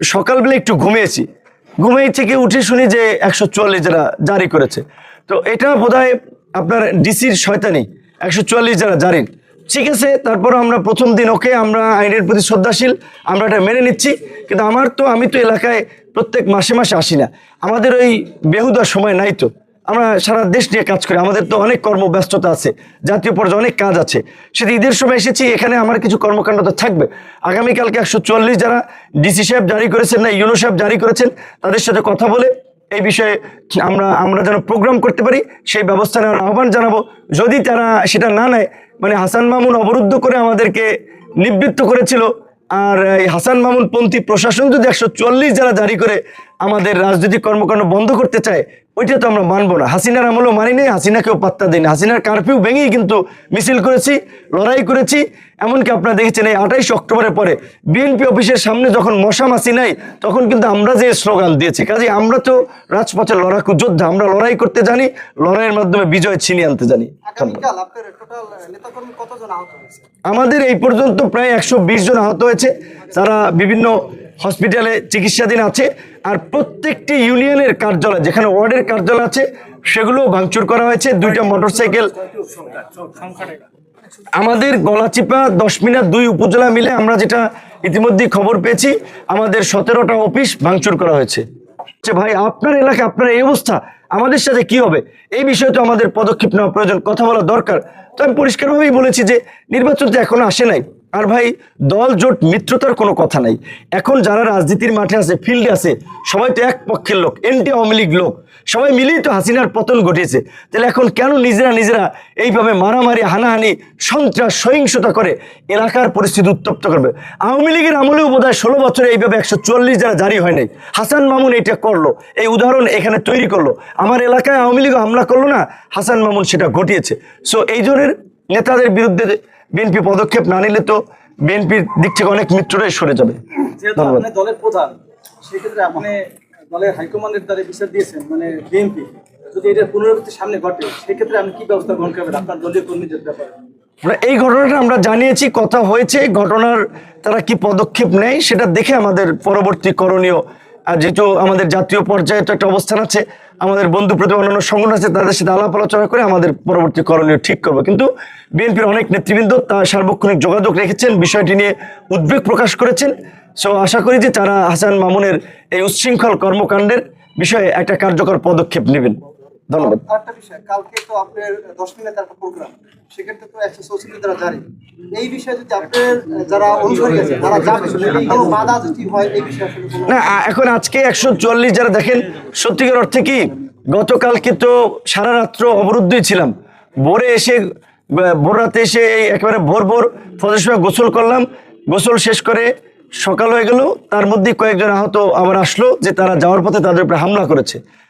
সকালবেলা একটু ঘুমিয়েছি। ঘুমিয়ে থেকে উঠে শুনি যে একশো চুয়াল্লিশ যারা জারি করেছে। তো এটা বোধ আপনার ডিসির শয়তানি, একশো চুয়াল্লিশ যারা জারি ঠিক আছে, তারপর আমরা প্রথম দিন, ওকে আমরা আইনের প্রতি শ্রদ্ধাশীল, আমরা এটা মেনে নিচ্ছি। কিন্তু আমার তো, আমি তো এলাকায় প্রত্যেক মাসে মাসে আসি না। আমাদের ওই বেহুদা সময় নাই তো। আমরা সারা দেশ নিয়ে কাজ করি, আমাদের তো অনেক কর্মব্যস্ততা আছে, জাতীয় পর্যায়ে অনেক কাজ আছে। সেটা ঈদের সময় এসেছি, এখানে আমার কিছু কর্মকাণ্ড তো থাকবে। আগামীকালকে একশো চুয়াল্লিশ যারা ডিসি সাহেব জারি করেছেন না, ইউনো সাহেব জারি করেছেন, তাদের সাথে কথা বলে এই বিষয়ে আমরা আমরা যেন প্রোগ্রাম করতে পারি, সেই ব্যবস্থা নেওয়ার আহ্বান জানাব। যদি তারা সেটা না নেয় মানে হাসান মামুন অবরুদ্ধ করে আমাদেরকে নিবৃত্ত করেছিল, আর এই হাসান মামুন পন্থী প্রশাসন যদি একশো চুয়াল্লিশ যারা জারি করে আমাদের রাজনৈতিক কর্মকাণ্ড বন্ধ করতে চায় ওইটা তো আমরা মানবো না। হাসিনার আমলও মানি নেই হাসিনাকেও পাত্তা দিই না। হাসিনার কারফিউ ভেঙেই কিন্তু মিছিল করেছি লড়াই করেছি। এমনকি আপনারা দেখেছেন এই আঠাইশ অক্টোবরের পরে বিএনপি অফিসের সামনে যখন মশা মাসি নাই তখন কিন্তু আমরা যে স্লোগান দিয়েছি। কাজে আমরা তো রাজপথের লড়াকু যোদ্ধা আমরা লড়াই করতে জানি লড়াইয়ের মাধ্যমে বিজয় ছিনিয়ে আনতে জানি। আমাদের এই পর্যন্ত প্রায় একশো বিশ জন আহত হয়েছে। তারা বিভিন্ন হসপিটালে চিকিৎসাধীন আছে আর প্রত্যেকটি ইউনিয়নের কার্যালয়, যেখানে ওয়ার্ডের কার্যালয় আছে সেগুলো ভাঙচুর করা হয়েছে। দুইটা মোটরসাইকেল। আমাদের গলাচিপা দশ মিনার দুই উপজেলা মিলে আমরা যেটা ইতিমধ্যেই খবর পেয়েছি, আমাদের সতেরোটা অফিস ভাঙচুর করা হয়েছে। আচ্ছা ভাই, আপনার এলাকায় আপনার এই অবস্থা, আমাদের সাথে কি হবে? এই বিষয়ে তো আমাদের পদক্ষেপ নেওয়া প্রয়োজন, কথা বলা দরকার। তো আমি পরিষ্কারভাবেই বলেছি যে, নির্বাচন তো এখনও আসে নাই। আর ভাই, দল, জোট, মিত্রতার কোনো কথা নাই। এখন যারা রাজনীতির মাঠে আছে, ফিল্ডে আছে, সবাই তো এক পক্ষের লোক, এনটি আওয়ামী লীগ লোক, সবাই মিলেই তো হাসিনার পতন ঘটিয়েছে। তাহলে এখন কেন নিজেরা নিজেরা এইভাবে মারামারি, হানাহানি, সন্ত্রাস, সহিংসতা করে এলাকার পরিস্থিতি উত্তপ্ত করবে? আওয়ামী লীগের আমলেও বোধ হয় ষোলো বছরে এইভাবে একশো চল্লিশ যারা জারি হয় নাই। হাসান মামুন এটা করল, এই উদাহরণ এখানে তৈরি করল। আমার এলাকায় আওয়ামী লীগ হামলা করল না, হাসান মামুন সেটা ঘটিয়েছে। সো এই ধরনের নেতাদের বিরুদ্ধে বিএনপি পদক্ষেপ না নিলে তো বিএনপির দিক থেকে অনেক মিত্ররাই সরে যাবে। দলের প্রধান সেক্ষেত্রে আপনি দলের হাইকমান্ডের দ্বারা বিচার দিয়েছেন মানে বিএনপি যদি এটা পুনরাবৃত্তি সামনে ঘটে সেক্ষেত্রে আপনি কি ব্যবস্থা গ্রহণ করবেন আপনার দলীয় কর্মীদের ব্যাপারে? এই ঘটনাটা আমরা জানিয়েছি কথা হয়েছে ঘটনার তারা কি পদক্ষেপ নেয় সেটা দেখে আমাদের পরবর্তী করণীয় আর যেহেতু আমাদের জাতীয় পর্যায়ে তো একটা অবস্থান আছে, আমাদের বন্ধু প্রতি অন্যান্য সংগঠন আছে, তাদের সাথে আলাপ আলোচনা করে আমাদের পরবর্তী করণীয় ঠিক করব। কিন্তু বিএনপির অনেক নেতৃবৃন্দ তার সার্বক্ষণিক যোগাযোগ রেখেছেন, বিষয়টি নিয়ে উদ্বেগ প্রকাশ করেছেন। সো আশা করি যে তারা হাসান মামুনের এই উচ্ছৃঙ্খল কর্মকাণ্ডের বিষয়ে একটা কার্যকর পদক্ষেপ নেবেন। ধন্যবাদ। আরেকটা বিষয় কালকে তো আপনার দশ মিনিটের একটা প্রোগ্রাম সেক্ষেত্রে তো একশো চৌষট্টি দ্বারা জারি। এই বিষয়ে যদি আপনার যারা অনুসারী আছে তারা যাবে কোনো বাধা যদি হয় এই বিষয়ে না এখন আজকে একশো চুয়াল্লিশ যারা দেখেন সত্যিকার অর্থে কি গতকালকে তো সারা রাত্র অবরুদ্ধই ছিলাম। ভোরে এসে ভোর রাতে এসে একেবারে ভোর ভোর ফজর সময় গোসল করলাম। গোসল শেষ করে সকাল হয়ে গেল তার মধ্যে কয়েকজন আহত আবার আসলো যে তারা যাওয়ার পথে তাদের উপরে হামলা করেছে।